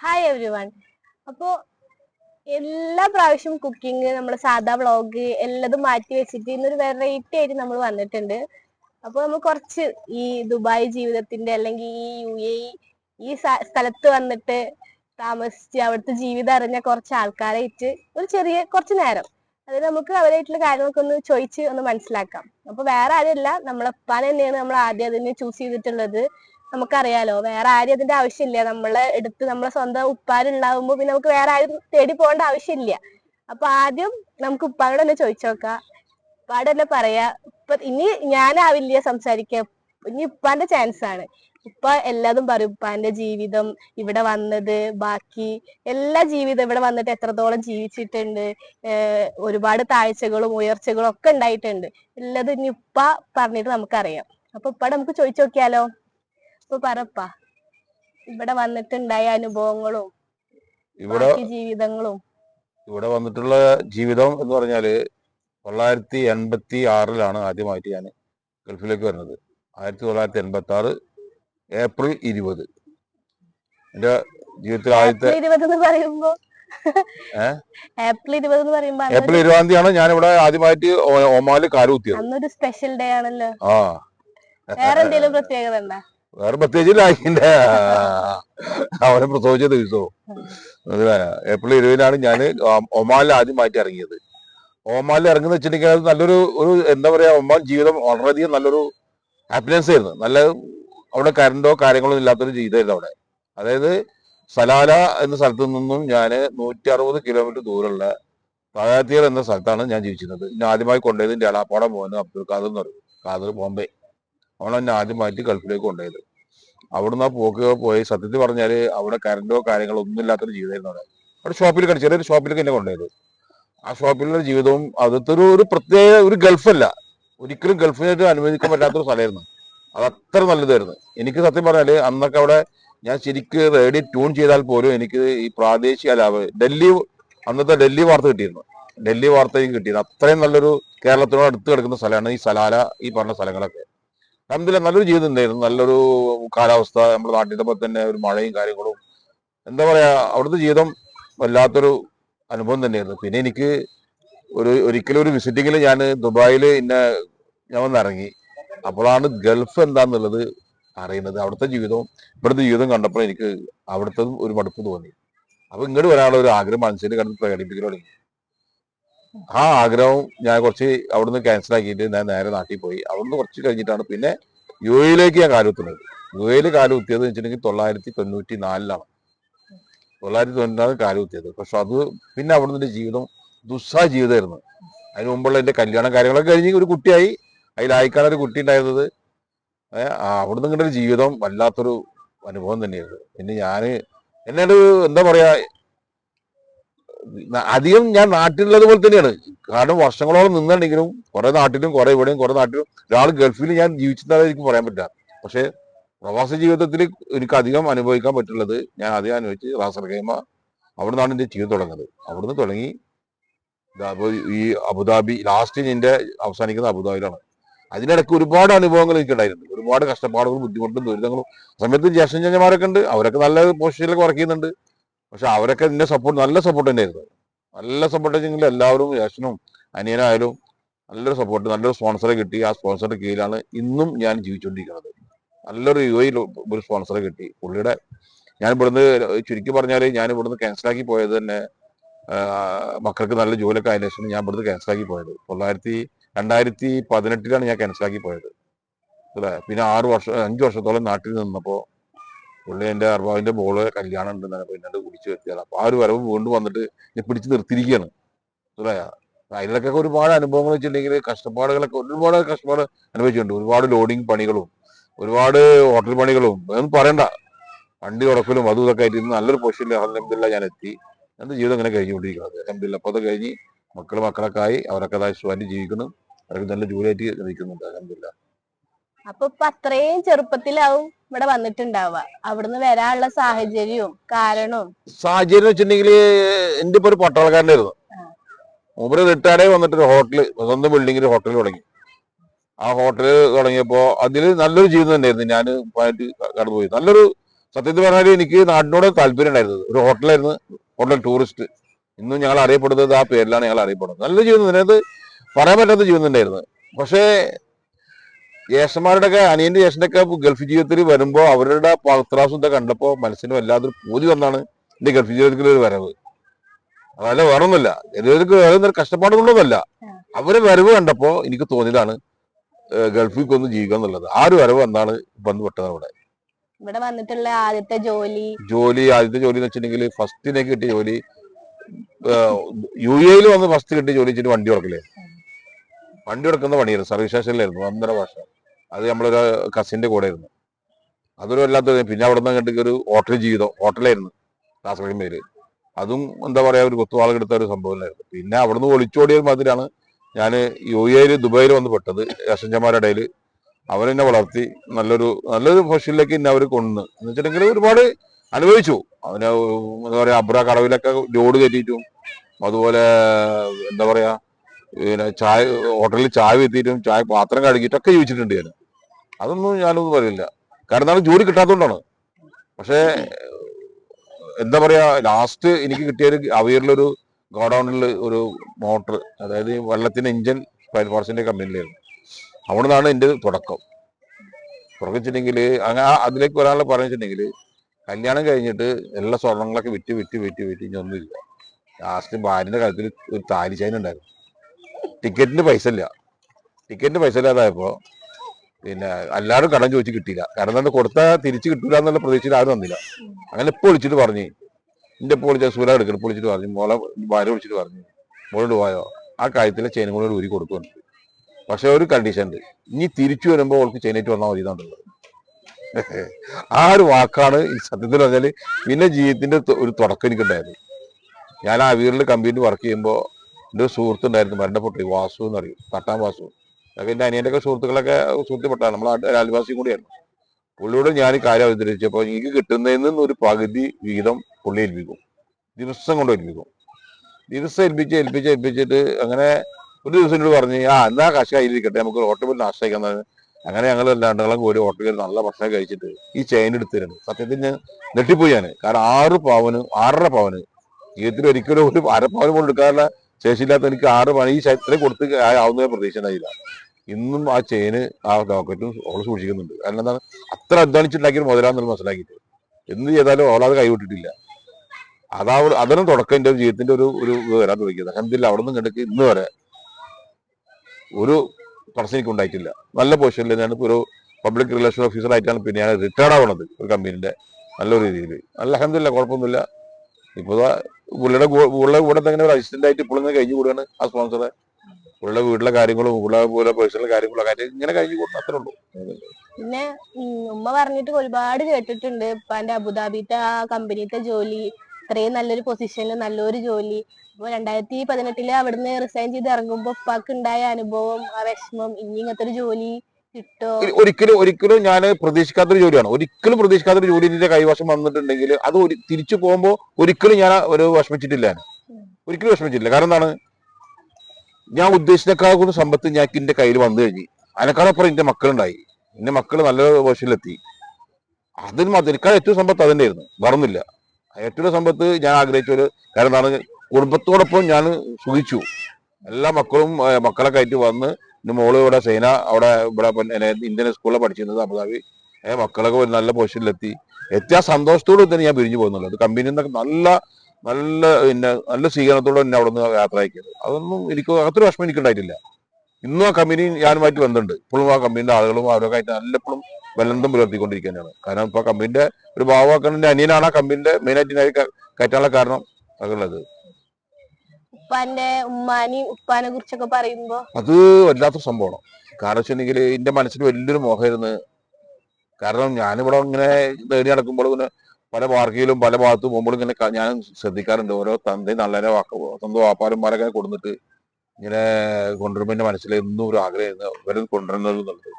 Hi every one അപ്പോ എല്ലാ പ്രാവശ്യം കുക്കിംഗ് നമ്മൾ സാധാ വ്ളോഗ് എല്ലതും മാറ്റി വെച്ചിട്ട് ഇന്നൊരു വെറൈറ്റി ആയിട്ട് നമ്മൾ വന്നിട്ടുണ്ട്. അപ്പൊ നമ്മൾ കുറച്ച് ഈ ദുബായ് ജീവിതത്തിന്റെ അല്ലെങ്കിൽ ഈ യു എ ഈ സ്ഥലത്ത് വന്നിട്ട് താമസിച്ച് അവിടുത്തെ ജീവിതം അറിഞ്ഞ കുറച്ച് ആൾക്കാരായിട്ട് ഒരു ചെറിയ കുറച്ച് നേരം. അത് നമുക്ക് അവരായിട്ടുള്ള കാര്യങ്ങളൊക്കെ ഒന്ന് ചോദിച്ച് ഒന്ന് മനസ്സിലാക്കാം. അപ്പൊ വേറെ ആരുമില്ല നമ്മളെ ഉപ്പാൻ തന്നെയാണ് നമ്മൾ ആദ്യം അതിനെ ചൂസ് ചെയ്തിട്ടുള്ളത്. നമുക്കറിയാലോ. വേറെ ആരും അതിന്റെ ആവശ്യമില്ല. നമ്മളെ എടുത്ത് നമ്മളെ സ്വന്തം ഉപ്പാരുണ്ടാവുമ്പോ പിന്നെ നമുക്ക് വേറെ ആരും തേടി പോകേണ്ട ആവശ്യമില്ല. അപ്പൊ ആദ്യം നമുക്ക് ഉപ്പാനോട് തന്നെ ചോദിച്ചു നോക്കാം. ഉപ്പാട് തന്നെ പറയാ. ഇപ്പൊ ഇനി ഞാനാവില്ല സംസാരിക്കാൻ ഇനി ഉപ്പാന്റെ ചാൻസ് ആണ്. ഉപ്പ എല്ലാതും പറയും. ഉപ്പാന്റെ ജീവിതം ഇവിടെ വന്നത് ബാക്കി എല്ലാ ജീവിതം ഇവിടെ വന്നിട്ട് എത്രത്തോളം ജീവിച്ചിട്ടുണ്ട്. ഒരുപാട് താഴ്ചകളും ഉയർച്ചകളും ഒക്കെ ഉണ്ടായിട്ടുണ്ട്. എല്ലാതും ഇനി ഉപ്പ പറഞ്ഞിട്ട് നമുക്കറിയാം. അപ്പൊ ഉപ്പാടെ നമുക്ക് ചോദിച്ചു നോക്കിയാലോ? ഇപ്പൊ പറപ്പാ. ഇവിടെ വന്നിട്ടുണ്ടായ അനുഭവങ്ങളും ഇവിടെ ബാക്കി ജീവിതങ്ങളും. ഇവിടെ വന്നിട്ടുള്ള ജീവിതം എന്ന് പറഞ്ഞാൽ തൊള്ളായിരത്തി എൺപത്തി ആറിലാണ് ആദ്യമായിട്ട് ഞാൻ ഗൾഫിലേക്ക് വരുന്നത്. ആയിരത്തി തൊള്ളായിരത്തി എൺപത്തി ആറ് ഏപ്രിൽ ഇരുപത്. എന്റെ ജീവിതത്തിൽ ആദ്യത്തെ ഏപ്രിൽ ഇരുപത് എന്ന് പറയുമ്പോ? ഏപ്രിൽ ഇരുപത് എന്ന് പറയുമ്പോ ഏപ്രിൽ ഇരുപതാം തീയതിയാണ് ഞാൻ ഇവിടെ ആദ്യമായിട്ട് ഒമാൽ കാലുകുത്തിയത് അന്നൊരു സ്പെഷ്യൽ ഡേ ആണല്ലോ. ആ. വേറെ എന്തെങ്കിലും പ്രത്യേകത ഉണ്ടാ? വേറെ പ്രത്യേകിച്ച് അതിന്റെ അവനെ പ്രസവിച്ച ദിവസവും. മനസ്സിലായ? ഏപ്രിൽ ഇരുപതിനാണ് ഞാൻ ഒമാനിൽ ആദ്യമായിട്ട് ഇറങ്ങിയത്. ഒമാനിൽ ഇറങ്ങുന്ന വെച്ചിട്ടുണ്ടെങ്കിൽ അത് നല്ലൊരു ഒരു എന്താ പറയാ ഒമാൻ ജീവിതം വളരെയധികം നല്ലൊരു ഹാപ്പിനെസ് ആയിരുന്നു. നല്ല അവിടെ കറണ്ടോ കാര്യങ്ങളോ ഇല്ലാത്തൊരു ജീവിതമായിരുന്നു അവിടെ. അതായത് സലാല എന്ന സ്ഥലത്തു നിന്നും ഞാൻ നൂറ്റി അറുപത് കിലോമീറ്റർ ദൂരമുള്ള താഴാത്തീർ എന്ന സ്ഥലത്താണ് ഞാൻ ജീവിച്ചിരുന്നത്. ഞാൻ ആദ്യമായി കൊണ്ടുപോയത് എന്റെ അളാപ്പാടം മോന് അബ്ദുൽ ഖാദർ എന്ന് പറയും. ഖാദർ ബോംബെ. അവളെ എന്നെ ആദ്യമായിട്ട് ഗൾഫിലേക്ക് കൊണ്ടുപോയത്. അവിടുന്ന് ആ പോക്കുകയോ പോയി. സത്യത്തിൽ പറഞ്ഞാൽ അവിടെ കറണ്ടോ കാര്യങ്ങളോ ഒന്നും ഇല്ലാത്തൊരു ജീവിതമായിരുന്നു അവിടെ. അവിടെ ഷോപ്പിൽ കണ്ടു ചെറിയൊരു ഷോപ്പിലേക്ക് എന്നെ കൊണ്ടുപോയത്. ആ ഷോപ്പിലുള്ള ജീവിതവും അതത്തെ ഒരു പ്രത്യേക ഒരു ഗൾഫല്ല. ഒരിക്കലും ഗൾഫിനായിട്ട് അനുവദിക്കാൻ പറ്റാത്തൊരു സ്ഥലമായിരുന്നു. അത് അത്ര നല്ലതായിരുന്നു. എനിക്ക് സത്യം പറഞ്ഞാൽ അന്നൊക്കെ അവിടെ ഞാൻ ശരിക്ക് റേഡിയോ ട്യൂൺ ചെയ്താൽ പോലും എനിക്ക് ഈ പ്രാദേശിക അല്ല ഡൽഹി അന്നത്തെ ഡൽഹി വാർത്ത കിട്ടിയിരുന്നു. ഡൽഹി വാർത്തയും കിട്ടിയിരുന്നു അത്രയും നല്ലൊരു കേരളത്തിനോട് അടുത്ത് കിടക്കുന്ന സ്ഥലമാണ് ഈ സലാല ഈ പറഞ്ഞ സ്ഥലങ്ങളൊക്കെ. അഹമ്മദില്ല നല്ലൊരു ജീവിതം ഉണ്ടായിരുന്നു. നല്ലൊരു കാലാവസ്ഥ നമ്മുടെ നാട്ടിലെ പോലെ തന്നെ ഒരു മഴയും കാര്യങ്ങളും. എന്താ പറയാ അവിടുത്തെ ജീവിതം വല്ലാത്തൊരു അനുഭവം തന്നെയായിരുന്നു. പിന്നെ എനിക്ക് ഒരു ഒരിക്കലും ഒരു വിസിറ്റിങ്ങിൽ ഞാൻ ദുബായിൽ ഇന്നെ ഞാൻ വന്നിറങ്ങി. അപ്പോഴാണ് ഗൾഫ് എന്താന്നുള്ളത് അറിയുന്നത്. അവിടുത്തെ ജീവിതവും ഇവിടുത്തെ ജീവിതം കണ്ടപ്പോൾ എനിക്ക് അവിടുത്തെ ഒരു മടുപ്പ് തോന്നി. അപ്പൊ ഇങ്ങോട്ട് വരാനുള്ള ഒരു ആഗ്രഹം മനസ്സിൽ കണ്ട് പ്രകടിപ്പിക്കാൻ തുടങ്ങി. ആ ആഗ്രഹം ഞാൻ കുറച്ച് അവിടുന്ന് ക്യാൻസൽ ആക്കിയിട്ട് ഞാൻ നേരെ നാട്ടിൽ പോയി. അവിടുന്ന് കുറച്ച് കഴിഞ്ഞിട്ടാണ് പിന്നെ യു എയിലേക്ക് ഞാൻ കാലുത്തുന്നത് യു എയിൽ കാലുകുത്തിയത് വെച്ചിട്ടുണ്ടെങ്കിൽ തൊള്ളായിരത്തി തൊണ്ണൂറ്റി നാലിലാണ് തൊള്ളായിരത്തി തൊണ്ണൂറ്റാണ് കാലുത്തിയത് പക്ഷെ അത് പിന്നെ അവിടുന്ന് എന്റെ ജീവിതം ദുസ്സാ ജീവിതമായിരുന്നു. അതിന് മുമ്പുള്ള എന്റെ കല്യാണം കാര്യങ്ങളൊക്കെ കഴിഞ്ഞ് ഒരു കുട്ടിയായി. അതിലായിക്കാണ് ഒരു കുട്ടി ഉണ്ടായിരുന്നത്. അവിടുന്ന് ഇങ്ങനെ ഒരു ജീവിതം വല്ലാത്തൊരു അനുഭവം തന്നെയായിരുന്നു. പിന്നെ ഞാൻ എന്നോട് എന്താ പറയാ ന- അധികം ഞാൻ നാട്ടിലുള്ളത് പോലെ തന്നെയാണ്. കാരണം വർഷങ്ങളോളം നിന്നുണ്ടെങ്കിലും കുറെ നാട്ടിലും കുറെ ഇവിടെയും കുറെ നാട്ടിലും ഒരാൾ ഗൾഫിൽ ഞാൻ ജീവിച്ചിട്ടുണ്ടെന്ന് എനിക്ക് പറയാൻ പറ്റില്ല പക്ഷെ പ്രവാസ ജീവിതത്തിൽ എനിക്ക് അധികം അനുഭവിക്കാൻ പറ്റുള്ളത് ഞാൻ അധികം അനുഭവിച്ച് റാസർഗൈമ അവിടെ നിന്നാണ് എന്റെ ജീവിതം തുടങ്ങുന്നത്. അവിടുന്ന് തുടങ്ങി ഈ അബുദാബി ലാസ്റ്റ് എന്റെ അവസാനിക്കുന്ന അബുദാബിയിലാണ്. അതിനിടയ്ക്ക് ഒരുപാട് അനുഭവങ്ങൾ എനിക്കുണ്ടായിരുന്നു. ഒരുപാട് കഷ്ടപ്പാടുകളും ബുദ്ധിമുട്ടും ദുരിതങ്ങളും. സമയത്ത് ജ്യേഷ്ഠന്മാരൊക്കെ ഉണ്ട്. അവരൊക്കെ നല്ല പൊസിഷനിലൊക്കെ വർക്ക് ചെയ്യുന്നുണ്ട്. പക്ഷെ അവരൊക്കെ എന്നെ സപ്പോർട്ട് നല്ല സപ്പോർട്ട് തന്നെയായിരുന്നു. നല്ല സപ്പോർട്ട് വെച്ചെങ്കിൽ എല്ലാവരും യശനും അനിയനായാലും നല്ലൊരു സപ്പോർട്ട് നല്ലൊരു സ്പോൺസറെ കിട്ടി. ആ സ്പോൺസറുടെ കീഴിലാണ് ഇന്നും ഞാൻ ജീവിച്ചുകൊണ്ടിരിക്കുന്നത് നല്ലൊരു യു ഐയിൽ ഒരു സ്പോൺസറെ കിട്ടി. പുള്ളിയുടെ ഞാൻ ഇവിടുന്ന് ചുരുക്കി പറഞ്ഞാൽ ഞാൻ ഇവിടുന്ന് ക്യാൻസലാക്കി പോയത് തന്നെ മക്കൾക്ക് നല്ല ജോലിയൊക്കെ ആയതിനു ശേഷം ഞാൻ ഇവിടുന്ന് ക്യാൻസലാക്കി പോയത്. തൊള്ളായിരത്തി രണ്ടായിരത്തി പതിനെട്ടിലാണ് ഞാൻ ക്യാൻസലാക്കി പോയത്. അല്ലേ? പിന്നെ ആറ് വർഷം അഞ്ച് വർഷത്തോളം നാട്ടിൽ നിന്നപ്പോൾ പുള്ളി എന്റെ അർബാവിന്റെ മോൾ കല്യാണം ഉണ്ട് എന്നൊക്കെ പിന്നീട് കുടിച്ചു എത്തിയത് അപ്പൊ ആ ഒരു വരവ് വീണ്ടും വന്നിട്ട് എന്നെ പിടിച്ച് നിർത്തിയിരിക്കുകയാണ്. മനസ്സിലായ? അതിലൊക്കെ ഒരുപാട് അനുഭവങ്ങൾ വെച്ചിട്ടുണ്ടെങ്കിൽ കഷ്ടപ്പാടുകളൊക്കെ ഒരുപാട് കഷ്ടപ്പാട് അനുഭവിച്ചിട്ടുണ്ട്. ഒരുപാട് ലോഡിങ് പണികളും ഒരുപാട് ഹോട്ടൽ പണികളും. ഒന്നും പറയണ്ട. വണ്ടി ഉറക്കലും അതും ഇതൊക്കെ ആയിട്ട് നല്ലൊരു പൊസിഷനിൽ അലഹമില്ല ഞാൻ എത്തി. എന്റെ ജീവിതം ഇങ്ങനെ കഴിഞ്ഞുകൊണ്ടിരിക്കുന്നത് അലഹമില്ല അപ്പൊ അത് കഴിഞ്ഞ് മക്കൾ മക്കളൊക്കെ ആയി അവരൊക്കെ അതായത് സുഖമായിട്ട് ജീവിക്കുന്നു. അവർക്ക് നല്ല ജോലിയായിട്ട് ജീവിക്കുന്നുണ്ട്. അലഹമില്ല അപ്പൊ അത്രയും ചെറുപ്പത്തിലാവും. ഇവിടെ വന്നിട്ടുണ്ടാവുക. അവിടുന്ന് വരാനുള്ള സാഹചര്യവും കാരണവും. സാഹചര്യം വെച്ചിട്ടുണ്ടെങ്കിൽ എന്റെ ഇപ്പൊ ഒരു പട്ടാളക്കാരനായിരുന്നു. മൂപ്പര് റിട്ടയർഡേ വന്നിട്ട് ഒരു ഹോട്ടൽ സ്വന്തം ബിൽഡിങ്ങിൽ ഹോട്ടൽ തുടങ്ങി. ആ ഹോട്ടൽ തുടങ്ങിയപ്പോ അതിൽ നല്ലൊരു ജീവിതം തന്നെയായിരുന്നു. ഞാൻ കടന്നുപോയി. നല്ലൊരു സത്യത്തിൽ പറഞ്ഞാൽ എനിക്ക് നാടിനോട് താല്പര്യം ഉണ്ടായിരുന്നത്. ഒരു ഹോട്ടലായിരുന്നു ഹോട്ടൽ ടൂറിസ്റ്റ്. ഇന്നും ഞങ്ങൾ അറിയപ്പെടുന്നത് ആ പേരിലാണ് ഞങ്ങൾ അറിയപ്പെടുന്നത്. നല്ല ജീവിതം തന്നെ. അത് പറയാൻ പറ്റാത്ത ജീവിതം തന്നെയായിരുന്നു. പക്ഷേ ജ്യേഷ്ഠന്മാരുടെ ഒക്കെ അനിയന്റെ ജ്യേഷ്ഠന്റെ ഒക്കെ ഗൾഫ് ജീവിതത്തിൽ വരുമ്പോൾ അവരുടെ പത്രാസും ഇതൊക്കെ കണ്ടപ്പോൾ മനസ്സിന് വല്ലാതൊരു പൂതി വന്നാണ് എന്റെ ഗൾഫ് ജീവിതത്തിൽ ഒരു വരവ്. അതല്ല വേറൊന്നുമില്ല. എല്ലാവർക്കും വേറെ കഷ്ടപ്പാടുകൊണ്ടൊന്നുമല്ല അവരെ വരവ് കണ്ടപ്പോ എനിക്ക് തോന്നിയതാണ് ഗൾഫിൽ ഒന്ന് ജീവിക്കുക എന്നുള്ളത്. ആ ഒരു വരവ് വന്നാണ് ബന്ധപ്പെട്ടത് അവിടെ. ഇവിടെ വന്നിട്ടുള്ള ആദ്യത്തെ ജോലി? ജോലി ആദ്യത്തെ ജോലി എന്ന് വെച്ചിട്ടുണ്ടെങ്കിൽ ഫസ്റ്റിനെ കിട്ടിയ ജോലി യു എയിൽ വന്ന് ഫസ്റ്റ് കിട്ടിയ ജോലി വെച്ചിട്ട് വണ്ടി ഉറക്കില്ലേ വണ്ടി ഉടക്കുന്ന പണിയായിരുന്നു. സർവീസ് സ്റ്റേഷനിലായിരുന്നു ഒന്നര വർഷം. അത് നമ്മളൊരു കസിന്റെ കൂടെ ആയിരുന്നു അതൊരു വല്ലാത്ത പിന്നെ അവിടെ നിന്ന് കണ്ടിട്ട് ഒരു ഹോട്ടൽ ജീവിതം ഹോട്ടലായിരുന്നു കാസർഗോഡ് പേര് അതും എന്താ പറയാ ഒരു കൊത്തുവാളെടുത്ത ഒരു സംഭവമായിരുന്നു പിന്നെ അവിടുന്ന് ഒളിച്ചോടിയ മാതിരിയാണ് ഞാൻ യു എയിൽ ദുബായിൽ വന്ന് പെട്ടത്. യശഞ്ചന്മാരുടെ ഇടയിൽ അവരെന്നെ വളർത്തി. നല്ലൊരു നല്ലൊരു പൊസിഷനിലേക്ക് എന്നെ അവർ കൊണ്ടുവന്ന്. എന്ന് വെച്ചിട്ടുണ്ടെങ്കിൽ ഒരുപാട് അനുഭവിച്ചു. അവന് എന്താ പറയാ അബ്ര കടവിലൊക്കെ ലോഡ് കയറ്റിയിട്ടും അതുപോലെ എന്താ പറയാ പിന്നെ ചായ ഹോട്ടലിൽ ചായ എത്തിയിട്ടും ചായ പാത്രം കഴുകിയിട്ടൊക്കെ ജീവിച്ചിട്ടുണ്ട് ഞാൻ അതൊന്നും ഞാനൊന്നും പറയില്ല. കാരണം നാളെ ജോലി കിട്ടാത്തതുകൊണ്ടാണ് പക്ഷേ എന്താ പറയാ ലാസ്റ്റ് എനിക്ക് കിട്ടിയ ഒരു അവയറിലൊരു ഗോഡൌണിൽ ഒരു മോട്ടർ അതായത് ഈ എഞ്ചിൻ ഫയൽ പാർട്സിന്റെ കമ്പനിയിലായിരുന്നു. അവിടെ നിന്നാണ് എന്റെ തുടക്കം. തുടക്കിച്ചിട്ടുണ്ടെങ്കിൽ അങ്ങനെ അതിലേക്ക് ഒരാളെ പറഞ്ഞിട്ടുണ്ടെങ്കിൽ കല്യാണം കഴിഞ്ഞിട്ട് എല്ലാ സ്വർണങ്ങളൊക്കെ വിറ്റ് വിറ്റ് വിറ്റ് വിറ്റ് ഇനി ഒന്നുമില്ല ലാസ്റ്റ് ഭാര്യന്റെ കാര്യത്തിൽ ഒരു താലി ചൈന ഉണ്ടായിരുന്നു. ടിക്കറ്റിന്റെ പൈസ ഇല്ല. ടിക്കറ്റിന് പൈസ ഇല്ലാതായപ്പോ പിന്നെ എല്ലാവരും കടം ചോദിച്ച് കിട്ടിയില്ല. കാരണം എന്താ കൊടുത്താൽ തിരിച്ചു കിട്ടൂല എന്നുള്ള പ്രതീക്ഷയിൽ ആരും തന്നില്ല അങ്ങനെ ഇപ്പൊ വിളിച്ചിട്ട് പറഞ്ഞു. എന്റെ ഇപ്പോൾ വിളിച്ച സൂര്യ എടുക്കണം ഇപ്പോൾ വിളിച്ചിട്ട് പറഞ്ഞു. മോളെ ഭാര്യ വിളിച്ചിട്ട് പറഞ്ഞു. മോളോട് പോയോ? ആ കാര്യത്തിലെ ചെയിനും കൂടെ ഊരി കൊടുക്കുന്നുണ്ട് പക്ഷെ ഒരു കണ്ടീഷൻ ഉണ്ട്. ഇനി തിരിച്ചു വരുമ്പോൾ അവൾക്ക് ചെയിനേറ്റ് വന്നാൽ മതി എന്നുള്ളത് ആ ഒരു വാക്കാണ് ഈ സത്യത്തിൽ പറഞ്ഞാൽ പിന്നെ ജീവിതത്തിന്റെ ഒരു തുടക്കം എനിക്കുണ്ടായത്. ഞാൻ ആ വീട്ടിൽ കമ്പനിയിൽ വർക്ക് ചെയ്യുമ്പോൾ എന്റെ ഒരു സുഹൃത്തുണ്ടായിരുന്നു മരണപ്പെട്ടു വാസു എന്നറിയും തട്ടാം വാസു. അതൊക്കെ എന്റെ അനിയന്റെ സുഹൃത്തുക്കളൊക്കെ സുഹൃത്തുപ്പെട്ടാണ് നമ്മൾ അയൽവാസിയും കൂടിയായിരുന്നു. പുള്ളിയോട് ഞാൻ കാര്യം അവതരിച്ചപ്പോൾ എനിക്ക് കിട്ടുന്നതിൽ നിന്ന് ഒരു പകുതി വീതം പുള്ളി ഏൽപ്പിക്കും. ദിവസം കൊണ്ട് ഏൽപ്പിക്കും. ദിവസം ഏൽപ്പിച്ച് ഏൽപ്പിച്ച് ഏൽപ്പിച്ചിട്ട് അങ്ങനെ ഒരു ദിവസം എന്നോട് പറഞ്ഞ് ആ എന്നാ കാശ് കയ്യിലിരിക്കട്ടെ നമുക്ക് ഓട്ടോ പോലും നാശിക്കാൻ അങ്ങനെ ഞങ്ങൾ രണ്ടാളും ഒരു ഹോട്ടലിൽ നല്ല ഭക്ഷണം കഴിച്ചിട്ട് ഈ ചെയിൻ എടുത്തിരുന്നു. സത്യത്തിൽ ഞാൻ നെട്ടിപ്പോയി ഞാൻ. കാരണം ആറ് പവന് ആറര പവന് ജീവിതത്തിൽ ഒരിക്കലും ഒരു അരപ്പവന് പോലും എടുക്കാനുള്ള ശേഷിയില്ലാത്ത എനിക്ക് ആറ് പണി ഈ ശൈത്രം കൊടുത്ത് ആവുന്ന പ്രതീക്ഷ ഉണ്ടായില്ല ഇന്നും ആ ചെയിന് ആ ലോക്കറ്റും ഓൾ സൂക്ഷിക്കുന്നുണ്ട്. കാരണം എന്താണ്? അത്ര അധ്വാനിച്ചുണ്ടാക്കിയ മുതലാന്നുള്ളത് മനസ്സിലാക്കിയിട്ട് എന്ത് ചെയ്താലും അവളത് കൈവിട്ടിട്ടില്ല. അതാ അതിനും തുടക്കം എന്റെ ജീവിതത്തിന്റെ ഒരു ഒരു വരാൻ തുടങ്ങിയത്. അഹമ്മദില്ല അവിടെ നിന്ന് കണ്ടിട്ട് ഇന്ന് വരെ ഒരു തടസ്സം എനിക്ക് ഉണ്ടായിട്ടില്ല. നല്ല പൊസിഷനിൽ ഞാൻ ഒരു പബ്ലിക് റിലേഷൻ ഓഫീസർ ആയിട്ടാണ് പിന്നെ ഞാൻ റിട്ടയർഡ് ആവണത് ഒരു കമ്പനീന്റെ നല്ലൊരു രീതിയിൽ നല്ല അഹമ്മദില്ല കുഴപ്പമൊന്നുമില്ല. ഇപ്പൊ ദാ പുള്ളിയുടെ പുള്ളിയുടെ കൂടെ തന്നെ ഒരു അസിസ്റ്റന്റ് ആയിട്ട് ഇപ്പോൾ ഇങ്ങനെ കഴിഞ്ഞു കൂടുകയാണ് ആ സ്പോൺസറെ പുള്ളിയുടെ വീട്ടിലെ കാര്യങ്ങളും പുള്ളിയുടെ പോലെ പേഴ്സണൽ കാര്യങ്ങളൊക്കെ ആയിട്ട് ഇങ്ങനെ കഴിഞ്ഞു കൂടുന്ന അത്രേ ഉള്ളൂ. പിന്നെ ഉമ്മ പറഞ്ഞിട്ട് ഒരുപാട് കേട്ടിട്ടുണ്ട്. ഉപ്പാന്റെ അബുദാബിത്തെ ആ കമ്പനിത്തെ ജോലി ഇത്രയും നല്ലൊരു പൊസിഷനിൽ നല്ലൊരു ജോലി. അപ്പൊ രണ്ടായിരത്തി പതിനെട്ടിൽ അവിടുന്ന് റിസൈൻ ചെയ്ത് ഇറങ്ങുമ്പോ ഉപ്പാക്ക് ഉണ്ടായ അനുഭവം ആ വിഷമം ഇനി ഇങ്ങനത്തെ ഒരു ജോലി ഒരിക്കലും ഒരിക്കലും ഞാൻ പ്രതീക്ഷിക്കാത്തൊരു ജോലിയാണ്. ഒരിക്കലും പ്രതീക്ഷിക്കാത്തൊരു ജോലി എന്റെ കൈവശം വന്നിട്ടുണ്ടെങ്കിൽ അത് ഒരു തിരിച്ചു പോകുമ്പോൾ ഒരിക്കലും ഞാൻ ഒരു വിഷമിച്ചിട്ടില്ല ഒരിക്കലും വിഷമിച്ചിട്ടില്ല. കാരണം എന്താണ്? ഞാൻ ഉദ്ദേശിച്ചേക്കാളും സമ്പത്ത് ഞാൻ എന്റെ കയ്യിൽ വന്നു കഴിഞ്ഞു. അതിനേക്കാളപ്പുറം എന്റെ മക്കളുണ്ടായി. എന്റെ മക്കൾ നല്ല വശത്തിലെത്തി. അതിന് എനിക്ക് ഏറ്റവും സമ്പത്ത് അതിന്റെ ആയിരുന്നു വേറൊന്നുമില്ല. ഏറ്റവും സമ്പത്ത് ഞാൻ ആഗ്രഹിച്ച ഒരു കാരണം എന്താണ്? കുടുംബത്തോടൊപ്പം ഞാൻ സുഖിച്ചു. എല്ലാ മക്കളും മക്കളെ കയറ്റി വന്ന് എന്റെ മോൾ ഇവിടെ സേന അവിടെ ഇവിടെ ഇന്ത്യൻ സ്കൂളിൽ പഠിച്ചിരുന്നത് അബുദാബി. മക്കളൊക്കെ ഒരു നല്ല പൊസിഷനിലെത്തി എത്തിയ സന്തോഷത്തോടെ തന്നെ ഞാൻ പിരിഞ്ഞു പോകുന്നുള്ളത് കമ്പനിയിൽ നിന്നൊക്കെ നല്ല നല്ല പിന്നെ നല്ല സ്വീകരണത്തോടെ തന്നെ അവിടെ നിന്ന് യാത്ര അയക്കുന്നത് അതൊന്നും എനിക്ക് അത്ര വിഷമം എനിക്കുണ്ടായിട്ടില്ല. ഇന്നും ആ കമ്പനി ഞാനുമായിട്ട് ബന്ധമുണ്ട്. ഇപ്പോഴും ആ കമ്പനിയുടെ ആളുകളും അവരൊക്കെ ആയിട്ട് നല്ലപ്പോഴും ബന്ധം പുലർത്തിക്കൊണ്ടിരിക്കുകയാണ് കാരണം ഇപ്പൊ കമ്പനിന്റെ ഒരു ഭാവമാക്കണ അനിയനാണ് ആ കമ്പനിന്റെ മെയിനായിട്ട് കയറ്റാനുള്ള കാരണം അതുള്ളത് ഉപ്പാന്റെ ഉമ്മാനെയും ഉപ്പാനെ കുറിച്ചൊക്കെ പറയുമ്പോ? അത് വല്ലാത്ത സംഭവമാണ്. കാരണം വെച്ചിട്ടുണ്ടെങ്കിൽ എന്റെ മനസ്സിൽ വലിയൊരു മോഹമായിരുന്നു. കാരണം ഞാനിവിടെ ഇങ്ങനെ നേടി നടക്കുമ്പോൾ ഇങ്ങനെ പല പാർക്കിലും പല ഭാഗത്ത് പോകുമ്പോഴും ഇങ്ങനെ ഞാൻ ശ്രദ്ധിക്കാറുണ്ട്. ഓരോ തന്തയും നല്ലതിനെ വാക്ക് സ്വന്തം വാപ്പാരന്മാരൊക്കെ കൊടുത്തിട്ട് ഇങ്ങനെ കൊണ്ടുവരുമ്പോൾ എന്റെ മനസ്സിൽ എന്നും ഒരു ആഗ്രഹമായിരുന്നു. ഇവരെ കൊണ്ടുവരുന്നത് എന്നുള്ളത്.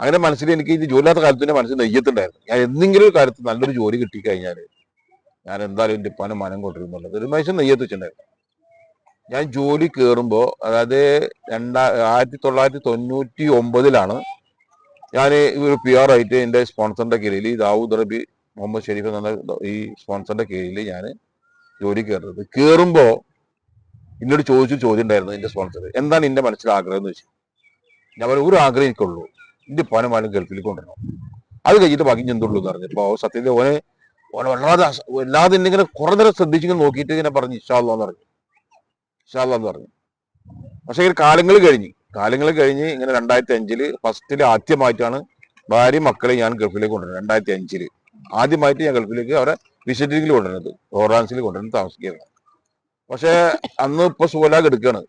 അങ്ങനെ മനസ്സിൽ എനിക്ക് ഇത് ജോലിയില്ലാത്ത കാലത്ത് എന്റെ മനസ്സിൽ നെയ്യത്തുണ്ടായിരുന്നു. ഞാൻ എന്തെങ്കിലും ഒരു കാര്യത്തിൽ നല്ലൊരു ജോലി കിട്ടിക്കഴിഞ്ഞാൽ ഞാൻ എന്തായാലും എന്റെ ഉപ്പാനും മനം കൊണ്ടുവരും എന്നുള്ളത്. ഒരു മനുഷ്യൻ നെയ്യത്ത് വെച്ചിട്ടുണ്ടായിരുന്നു. ഞാൻ ജോലി കയറുമ്പോൾ അതായത് രണ്ടാ ആയിരത്തി തൊള്ളായിരത്തി തൊണ്ണൂറ്റി ഒമ്പതിലാണ് ഞാൻ ഒരു പി ആർ ആയിട്ട് എന്റെ സ്പോൺസറിന്റെ കീഴിൽ ദാവൂദ് റബി മുഹമ്മദ് ഷെരീഫ് എന്ന ഈ സ്പോൺസറിന്റെ കീഴിൽ ഞാൻ ജോലി കയറുന്നത് കയറുമ്പോൾ എന്നോട് ചോദിച്ചു ചോദ്യം ഉണ്ടായിരുന്നു എന്റെ സ്പോൺസർ. എന്താണ് എന്റെ മനസ്സിൽ ആഗ്രഹം എന്ന് വെച്ചു ഞാൻ പറഞ്ഞു, ഒരു ആഗ്രഹം എനിക്കുള്ളൂ. എന്റെ പനം വാലും ഗൾഫിൽ കൊണ്ടുവരണം. അത് കഴിഞ്ഞിട്ട് ബാക്കി എന്തുള്ളൂ? എന്ന് പറഞ്ഞു അപ്പോൾ സത്യത്തിൽ ഓനെ ഓനെ വല്ലാതെ വല്ലാതെ എന്നെ ഇങ്ങനെ കുറേ നേരം ശ്രദ്ധിച്ചിങ്ങനെ നോക്കിയിട്ട് ഇങ്ങനെ പറഞ്ഞു ഇഷാന്ന് പറഞ്ഞു. ഇഷാന്ന് പറഞ്ഞു. പക്ഷെ ഈ കാലങ്ങൾ കഴിഞ്ഞ് കാലങ്ങൾ കഴിഞ്ഞ് ഇങ്ങനെ രണ്ടായിരത്തി അഞ്ചിൽ ഫസ്റ്റിൽ ആദ്യമായിട്ടാണ് ഭാര്യ മക്കളെ ഞാൻ ഗൾഫിലേക്ക് കൊണ്ടുവരുന്നത് രണ്ടായിരത്തി അഞ്ചിൽ ആദ്യമായിട്ട് ഞാൻ ഗൾഫിലേക്ക് അവരെ വിസിറ്റിംഗിൽ കൊണ്ടുവരുന്നത് ഓറാൻസിൽ കൊണ്ടുവരുന്നത് താമസിക്കുന്നത് പക്ഷേ അന്ന് ഇപ്പൊ സൂലാഗ് എടുക്കുകയാണ്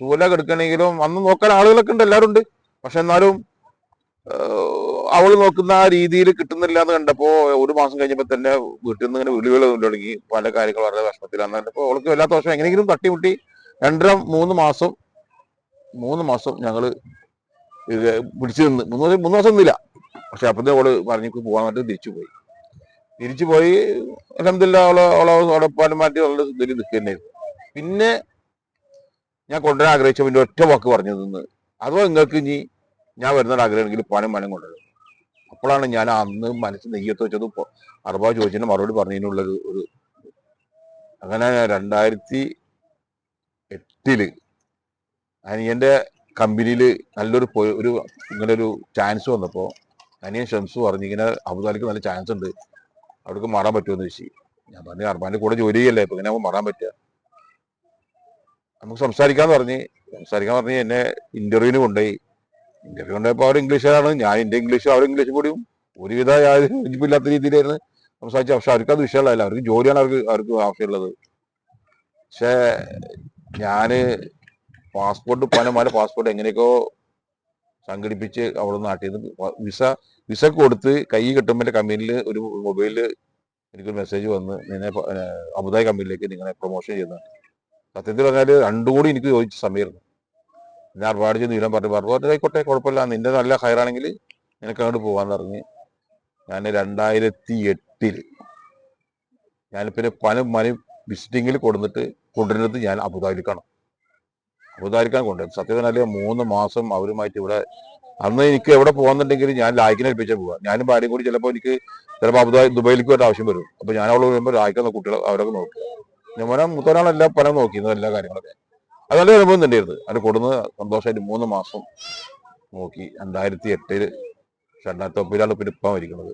സൂലാഗ് എടുക്കണമെങ്കിലും അന്ന് നോക്കാൻ ആളുകളൊക്കെ ഉണ്ട് എല്ലാവരും ഉണ്ട്. പക്ഷെ എന്നാലും അവൾ നോക്കുന്ന ആ രീതിയിൽ കിട്ടുന്നില്ല എന്ന് കണ്ടപ്പോ ഒരു മാസം കഴിഞ്ഞപ്പോ തന്നെ വീട്ടിൽ നിന്ന് ഇങ്ങനെ വിളികൾ തുടങ്ങി പല കാര്യങ്ങളും വളരെ വിഷമത്തിലാന്ന് കണ്ടപ്പോ അവൾക്ക് വല്ലാത്ത വർഷം എങ്ങനെയെങ്കിലും തട്ടിമുട്ടി രണ്ടര മൂന്ന് മാസം മൂന്ന് മാസം ഞങ്ങൾ പിടിച്ചു നിന്ന്. മൂന്ന് മാസം മൂന്ന് മാസം നിന്നില്ല. പക്ഷെ അപ്പത്തേ അവൾ പറഞ്ഞു പോകാൻ വേണ്ടി തിരിച്ചു പോയി. തിരിച്ചു പോയി അലഹമില്ല അവളെ മാറ്റി അവളുടെ ഇതിൽ നിൽക്കുന്നതായിരുന്നു പിന്നെ ഞാൻ കൊണ്ടുവരാൻ ആഗ്രഹിച്ച പിന്നെ ഒറ്റ വാക്ക് പറഞ്ഞു നിന്ന്. അതോ നിങ്ങൾക്ക് ഇനി ഞാൻ വരുന്ന ആഗ്രഹമെങ്കിൽ പണം മണം കൊണ്ടുവരും. അപ്പോഴാണ് ഞാൻ അന്ന് മനസ്സ് നെയ്യത്ത് വെച്ചത് അറുപത് ചോദിച്ചതിന് മറുപടി പറഞ്ഞതിനുള്ളൊരു ഒരു അങ്ങനെ രണ്ടായിരത്തി എട്ടിൽ അനിയന്റെ കമ്പനിയിൽ നല്ലൊരു ഒരു ഇങ്ങനെ ഒരു ചാൻസ് വന്നപ്പോൾ അനിയൻ ഷംസ് പറഞ്ഞു ഇങ്ങനെ അബുദാലിക്ക് നല്ല ചാൻസ് ഉണ്ട്. അവിടേക്ക് മാറാൻ പറ്റുമെന്ന് ചോദിച്ചു. ഞാൻ പറഞ്ഞു അർബാന്റെ കൂടെ ജോലി ചെയ്യല്ലേ ഇപ്പൊ ഇങ്ങനെ അവൻ മാറാൻ പറ്റുക? നമുക്ക് സംസാരിക്കാന്ന് പറഞ്ഞ് സംസാരിക്കാൻ പറഞ്ഞ് എന്നെ ഇന്റർവ്യൂവിന് കൊണ്ടുപോയി. ഇന്റർവ്യൂ കൊണ്ടുപോയപ്പോ അവർ ഇംഗ്ലീഷാണ് ഞാൻ എന്റെ ഇംഗ്ലീഷും അവർ ഇംഗ്ലീഷും കൂടിയും ഒരുവിധ യാതൊരു ഇല്ലാത്ത രീതിയിലായിരുന്നു സംസാരിച്ചു പക്ഷെ അവർക്ക് അത് വിഷയമല്ല അവർക്ക് ജോലിയാണ് അവർക്ക് അവർക്ക് ആവശ്യമുള്ളത്. പക്ഷേ ഞാൻ പാസ്പോർട്ട് പനമാല പാസ്പോർട്ട് എങ്ങനെയൊക്കെയോ സംഘടിപ്പിച്ച് അവിടെ നാട്ടിൽ നിന്ന് വിസ വിസ കൊടുത്ത് കൈ കിട്ടുമ്പോൾ കമ്പനിയിൽ ഒരു മൊബൈലിൽ എനിക്കൊരു മെസ്സേജ് വന്ന് നിന്നെ അബുദാബി കമ്പനിയിലേക്ക് നിങ്ങളെ പ്രൊമോഷൻ ചെയ്യുന്ന. സത്യത്തിൽ പറഞ്ഞാൽ രണ്ടും കൂടി എനിക്ക് ചോദിച്ച സമയമായിരുന്നു. ഞാൻ ഒരുപാട് ചെന്ന് നീലം പറഞ്ഞു പറഞ്ഞു ആയിക്കോട്ടെ കുഴപ്പമില്ല. നിന്റെ നല്ല ഹയറാണെങ്കിൽ നിനക്ക് അങ്ങോട്ട് പോവാൻ പറഞ്ഞ് ഞാൻ രണ്ടായിരത്തി എട്ടിൽ പിന്നെ പല മനി വിസിറ്റിങ്ങിൽ കൊടുത്തിട്ട് കൊണ്ടുവരുന്നത് ഞാൻ അബുദാബിക്കാണ്. അബുദാബിക്കാണ് കൊണ്ടുവരുന്നത്. സത്യം അല്ലെങ്കിൽ മൂന്ന് മാസം അവരുമായിട്ട് ഇവിടെ അന്ന് എനിക്ക് എവിടെ പോകുന്നുണ്ടെങ്കിൽ ഞാൻ ലായ്ക്കിനെ ഏൽപ്പിച്ചാൽ പോവാ ഞാനും ഭാര്യയും കൂടി ചിലപ്പോൾ എനിക്ക് ചിലപ്പോൾ അബുദാബി ദുബൈയിലേക്ക് വേണ്ട ആവശ്യം വരും. അപ്പൊ ഞാൻ അവളോട് വരുമ്പോൾ ലായ്ക്കുന്ന കുട്ടികൾ അവരൊക്കെ നോക്കും. ഞാൻ എല്ലാ പണം നോക്കിയിരുന്നത് എല്ലാ കാര്യങ്ങളൊക്കെ. അത് നല്ല അനുഭവം തന്നെയായിരുന്നു. അത് കൊടുന്ന് സന്തോഷമായിട്ട് മൂന്ന് മാസം നോക്കി. രണ്ടായിരത്തി എട്ടിൽ രണ്ടായിരത്തി ഒമ്പതിലാണ് പിന്നെ ഇപ്പം മരിക്കുന്നത്.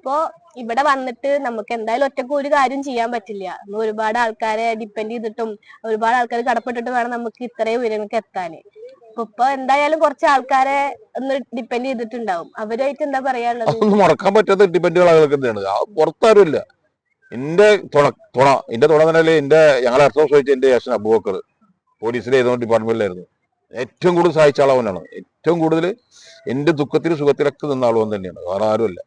ഇപ്പൊ ഇവിടെ വന്നിട്ട് നമുക്ക് എന്തായാലും ഒറ്റയ്ക്ക് ഒരു കാര്യം ചെയ്യാൻ പറ്റില്ല. ഒരുപാട് ആൾക്കാരെ ഡിപ്പെൻഡ് ചെയ്തിട്ടും ഒരുപാട് ആൾക്കാർ കടപ്പെട്ടിട്ട് വേണം നമുക്ക് ഇത്രയും ഉയരങ്ങൾക്ക് എത്താൻ അപ്പൊ ഇപ്പൊ എന്തായാലും കുറച്ച് ആൾക്കാരെ ഒന്ന് ഡിപ്പെൻഡ് ചെയ്തിട്ടുണ്ടാവും. അവരായിട്ട് എന്താ പറയാനുള്ളത്? മറക്കാൻ പറ്റാത്ത ഡിപ്പെൻഡുകൾ തന്നെയാണ്. എന്റെ തുണ തുണ എന്റെ തുണ തന്നെ എന്റെ ഞങ്ങളെ അർത്ഥം ചോദിച്ച എന്റെ യേശൻ അബൂബക്കർ. പോലീസിലെ ഏതോ ഡിപ്പാർട്ട്മെന്റിലായിരുന്നു ഏറ്റവും കൂടുതൽ സഹായിച്ച ആളവനാണ്. ഏറ്റവും കൂടുതൽ എന്റെ ദുഃഖത്തിലും സുഖത്തിലൊക്കെ നിന്ന ആളവൻ തന്നെയാണ്. വേറെ ആരുമല്ല.